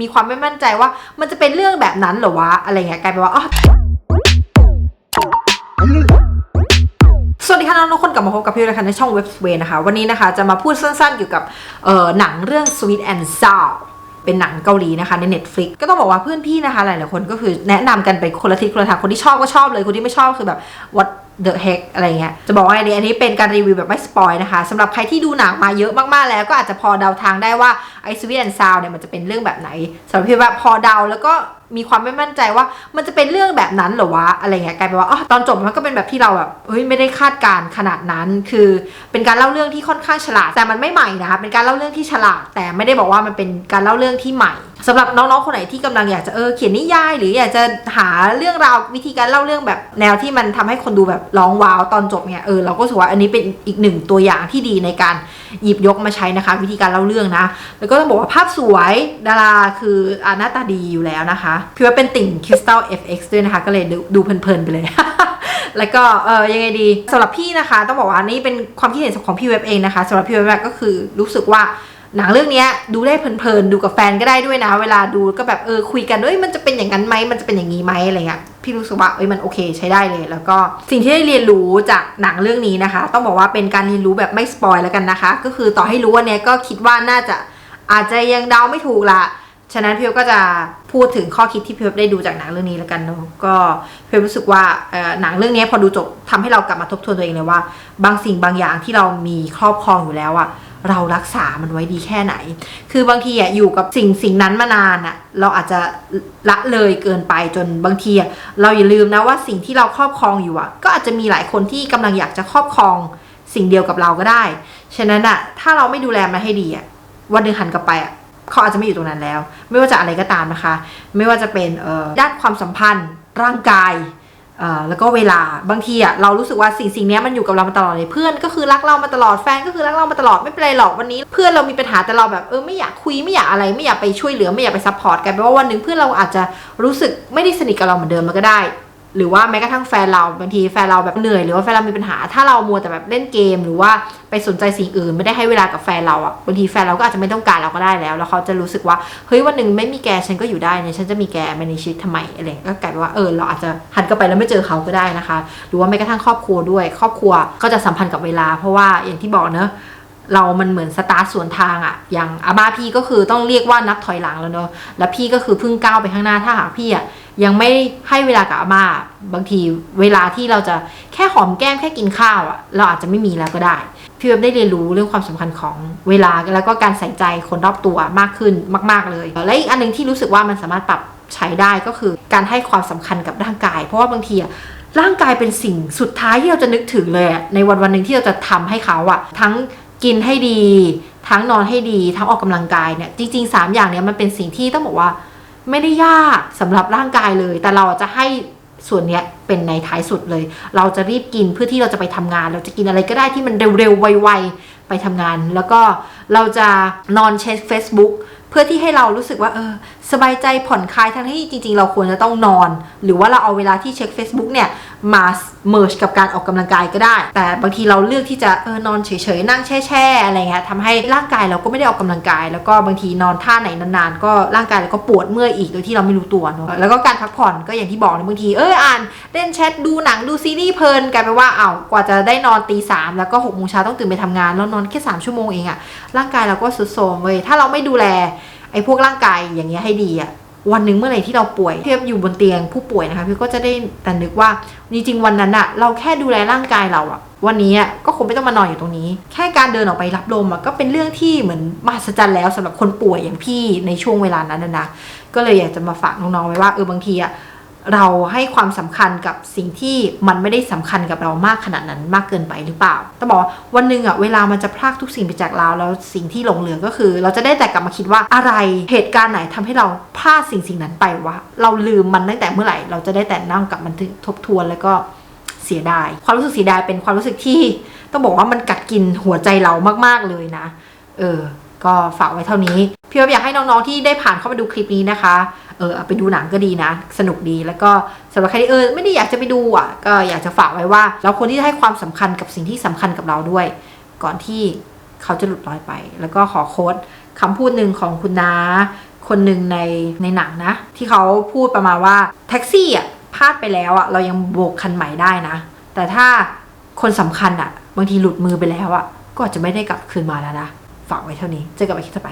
มีความไม่มั่นใจว่า มันจะเป็นเรื่องแบบนั้นหรอวะอะไรเงี้ยกลายเป็นว่าอ๋อสวัสดีค่ะน้องทุกคนกลับมาพบกับพี่เลยค่ะในช่องเว็บเวนะคะ วันนี้นะคะจะมาพูดสั้นๆเกี่ยวกับเอ่อหนังเรื่อง Sweet and Sour เป็นหนังเกาหลีนะคะใน Netflix ก็ต้องบอกว่าเพื่อนพี่นะคะ หลายๆคนก็คือแนะนำกันไปคนละทิศคนละทางคนที่ชอบก็ชอบเลยคนที่ไม่ชอบคือแบบ what the heck อะไรเงี้ย จะบอกว่าอันนี้อันนี้เป็นการรีวิวแบบไม่สปอยนะคะสำหรับใครที่ดูหนังมาเยอะมากๆแล้วก็อาจจะพอเดาทางได้ว่าไอ Sweet and Sour เนี่ยมันจะเป็นเรื่องแบบไหนสำหรับพี่ว่าพอเดาแล้วก็มีความไม่มั่นใจว่ามันจะเป็นเรื่องแบบนั้นหรอวะอะไรเงี้ยกลายเป็นว่าอ๋อตอนจบมันก็เป็นแบบที่เราแบบเฮ้ยไม่ได้คาดการณ์ขนาดนั้นคือเป็นการเล่าเรื่องที่ค่อนข้างฉลาดแต่มันไม่ใหม่นะคะเป็นการเล่าเรื่องที่ฉลาด แต่ไม่ได้บอกว่ามันเป็นการเล่าเรื่องที่ใหม่ สำหรับน้องๆคนไหนที่กำลังอยากจะเออเขียนนิยาย หรืออยากจะหาเรื่องราววิธีการเล่าเรื่องแบบแนวที่มันทำให้คนดูแบบร้องว้าวตอนจบเนี่ยเออเราก็รู้สึกว่าอันนี้เป็นอีกหนึ่งตัวอย่างที่ดีในการหยิบยกมาใช้นะคะ วิธีการเล่าเรื่องนะ แล้วก็ต้องบอกว่าภาพสวยดาราคืออาหน้าตาดีอยู่แล้วนะคะพี่ว่าเป็นติ่ง Crystal FX ด้วยนะคะ ก็เลยดูดเพลินๆไปเลยแล้วก็เออยังไงดีสำหรับพี่นะคะ ต้องบอกว่านี่เป็นความคิดเห็นของพี่เว็บเองนะคะสำหรับพี่เว็บก็คือรู้สึกว่า หนังเรื่องนี้ดูได้เพลินๆ ดูกับแฟนก็ได้ด้วยนะ เวลาดูก็แบบเออคุยกันเอ้ยมันจะเป็นอย่างนั้นไหมมันจะเป็นอย่างนี้ไหมอะไรเงี้ยพี่รู้สึกว่าเอ้ยมันโอเคใช้ได้เลย แล้วก็สิ่งที่ได้เรียนรู้จากหนังเรื่องนี้นะคะ ต้องบอกว่าเป็นการเรียนรู้แบบไม่สปอยแล้วกันนะคะ ก็คือต่อให้รู้วันเนี้ยก็คิดว่าน่าจะอาจจะยังเดาไม่ถูกละฉะนั้นพี่ก็จะพูดถึงข้อคิดที่พี่ได้ดูจากหนังเรื่องนี้แล้วกันเนาะก็พี่รู้สึกว่าหนังเรื่องนี้พอดูจบทำให้เรากลับมาทบทวนตัวเองเลยว่า บางสิ่งบางอย่างที่เรามีครอบครองอยู่แล้วอะ เรารักษามันไว้ดีแค่ไหน คือบางทีอะอยู่กับสิ่งสิ่งนั้นมานานอะเราอาจจะละเลยเกินไปจนบางทีอะเราอย่าลืมนะว่าสิ่งที่เราครอบครองอยู่อะก็อาจจะมีหลายคนที่กำลังอยากจะครอบครองสิ่งเดียวกับเราก็ได้ ฉะนั้นอะถ้าเราไม่ดูแลมันให้ดีอะวันหนึ่งหันกลับไปอะเขาอาจจะไม่อยู่ตรงนั้นแล้ว ไม่ว่าจะอะไรก็ตามนะคะ ไม่ว่าจะเป็นด้านความสัมพันธ์ร่างกาย แล้วก็เวลาบางทีอะเรารู้สึกว่าสิ่งสิ่งนี้มันอยู่กับเรามาตลอดเลยเพื่อนก็คือรักเรามาตลอดแฟนก็คือรักเรามาตลอดไม่เป็นไรหรอกวันนี้ เพื่อนเรามีปัญหาแต่เราแบบเออไม่อยากคุยไม่อยากอะไรไม่อยากไปช่วยเหลือไม่อยากไปซัพพอร์ตกันแปลว่าวันหนึ่งเพื่อนเราอาจจะรู้สึกไม่ได้สนิทกับเราเหมือนเดิมมันก็ได้ หรือว่าแม้กระทั่งแฟนเราบางทีแฟนเราแบบเหนื่อยหรือว่าแฟนเรามีปัญหา ถ้าเรามัวแต่แบบเล่นเกม หรือว่าไปสนใจสิ่งอื่น ไม่ได้ให้เวลากับแฟนเราอะบางทีแฟนเราก็อาจจะไม่ต้องการเราก็ได้แล้ว แล้วเขาจะรู้สึกว่าเฮ้ยวันหนึ่งไม่มีแกฉันก็อยู่ได้เนี่ยฉันจะมีแกมาในชีวิตทำไมอะไรก็กลายเป็นว่าเออเราอาจจะหันกลับไปแล้วไม่เจอเขาก็ได้นะคะ หรือว่าแม้กระทั่งครอบครัวด้วย ครอบครัวก็จะสัมพันธ์กับเวลา เพราะว่าอย่างที่บอกเนอะ เรามันเหมือนสตาร์ทสวนทางอะอย่างอาม่าพี่ก็คือต้องเรียกว่านับถอยหลังแล้วเนอะแล้วพี่ก็คือเพิ่งก้าวไปข้างหน้าถ้าหากพี่อะยังไม่ให้เวลากับอาม่าบางทีเวลาที่เราจะแค่หอมแก้มแค่กินข้าวอะเราอาจจะไม่มีแล้วก็ได้ พี่เว็บได้เรียนรู้เรื่องความสำคัญของเวลาแล้วก็การใส่ใจคนรอบตัวมากขึ้นมาก ๆเลย และอีกอันหนึงที่รู้สึกว่ามันสามารถปรับใช้ได้ก็คือการให้ความสำคัญกับร่างกาย เพราะว่าบางทีอะร่างกายเป็นสิ่งสุดท้ายที่เราจะนึกถึงเลยในวันวันหนึ่งที่เราจะทำให้เขาอะทั้ง กินให้ดี ทั้งนอนให้ดี ทั้งออกกำลังกายเนี่ยจริงๆ 3 อย่างเนี้ยมันเป็นสิ่งที่ต้องบอกว่าไม่ได้ยากสำหรับร่างกายเลย แต่เราจะให้ส่วนเนี้ยเป็นในท้ายสุดเลย เราจะรีบกินเพื่อที่เราจะไปทำงาน เราจะกินอะไรก็ได้ที่มันเร็วๆไวๆไปทำงาน แล้วก็เราจะนอนเช็ค Facebook เพื่อที่ให้เรารู้สึกว่าเออสบายใจผ่อนคลายทั้งที่จริง ๆ เราควรจะต้องนอน หรือว่าเราเอาเวลาที่เช็ค Facebook เนี่ย มาเมิร์ชกับการออกกำลังกายก็ได้ แต่บางทีเราเลือกที่จะเออนอนเฉยๆนั่งแช่ๆอะไรเงี้ยทำให้ร่างกายเราก็ไม่ได้ออกกำลังกาย แล้วก็บางทีนอนท่าไหนนานๆ ก็ร่างกายเราก็ปวดเมื่อยอีกโดยที่เราไม่รู้ตัวเนอะแล้วก็การพักผ่อนก็อย่างที่บอกนะบางทีเอออ่านเล่นแชทดูหนังดูซีรีส์เพลินกลายเป็นว่าเอ้ากว่าจะได้นอนตีสามแล้วก็หกโมงเช้าต้องตื่นไปทำงานแล้วนอนแค่สามชั่วโมงเองอะร่างกายเราก็สุดโทรมเว้ยถ้าเราไม่ดูแล ไอ้พวกร่างกายอย่างเงี้ยให้ดีอะวันหนึ่งเมื่อไหร่ที่เราป่วยเทียบอยู่บนเตียงผู้ป่วยนะคะพี่ก็จะได้แต่นึกว่าจริงๆวันนั้นอะเราแค่ดูแลร่างกายเราอะวันนี้ก็คงไม่ต้องมานอนอยู่ตรงนี้ แค่การเดินออกไปรับลมอะก็เป็นเรื่องที่เหมือนมหัศจรรย์แล้วสำหรับคนป่วยอย่างพี่ในช่วงเวลานั้นนะก็เลยอยากจะมาฝากน้องๆไว้ว่าเออบางทีอะ เราให้ความสำคัญกับสิ่งที่มันไม่ได้สำคัญกับเรามากขนาดนั้นมากเกินไปหรือเปล่าต้องบอกวันหนึ่งอะเวลามันจะพรากทุกสิ่งไปจากเราแล้วสิ่งที่หลงเหลือก็คือ เราจะได้แต่กลับมาคิดว่าอะไรเหตุการณ์ไหนทำให้เราพลาดสิ่งสิ่งนั้นไปวะเราลืมมันตั้งแต่เมื่อไหร่ เราจะได้แต่นั่งกับมันทบทวนแล้วก็เสียดาย ความรู้สึกเสียดายเป็นความรู้สึกที่ ต้องบอกว่ามันกัดกินหัวใจเรามากๆเลยนะ เออ็ฝากไว้เท่านี้ พี่ว่าอยากให้น้องๆที่ได้ผ่านเข้ามาดูคลิปนี้นะคะ เออไปดูหนังก็ดีนะ สนุกดีแล้วก็สำหรับใครที่เออไม่ได้อยากจะไปดูอะ ก็อยากจะฝากไว้ว่า เราควรที่จะให้ความสำคัญกับสิ่งที่สำคัญกับเราด้วย ก่อนที่เขาจะหลุดลอยไป แล้วก็ขอโค้ดคำพูดหนึ่งของคุณน้าคนหนึ่งในในหนังนะ ที่เขาพูดประมาณว่าแท็กซี่อะพลาดไปแล้วอะเรายังโบกคันใหม่ได้นะ แต่ถ้าคนสำคัญอะ บางทีหลุดมือไปแล้วอะก็อาจจะไม่ได้กลับคืนมาแล้วนะ ฝากไว้เท่านี้ เจอกันใหม่คลิปต่อไป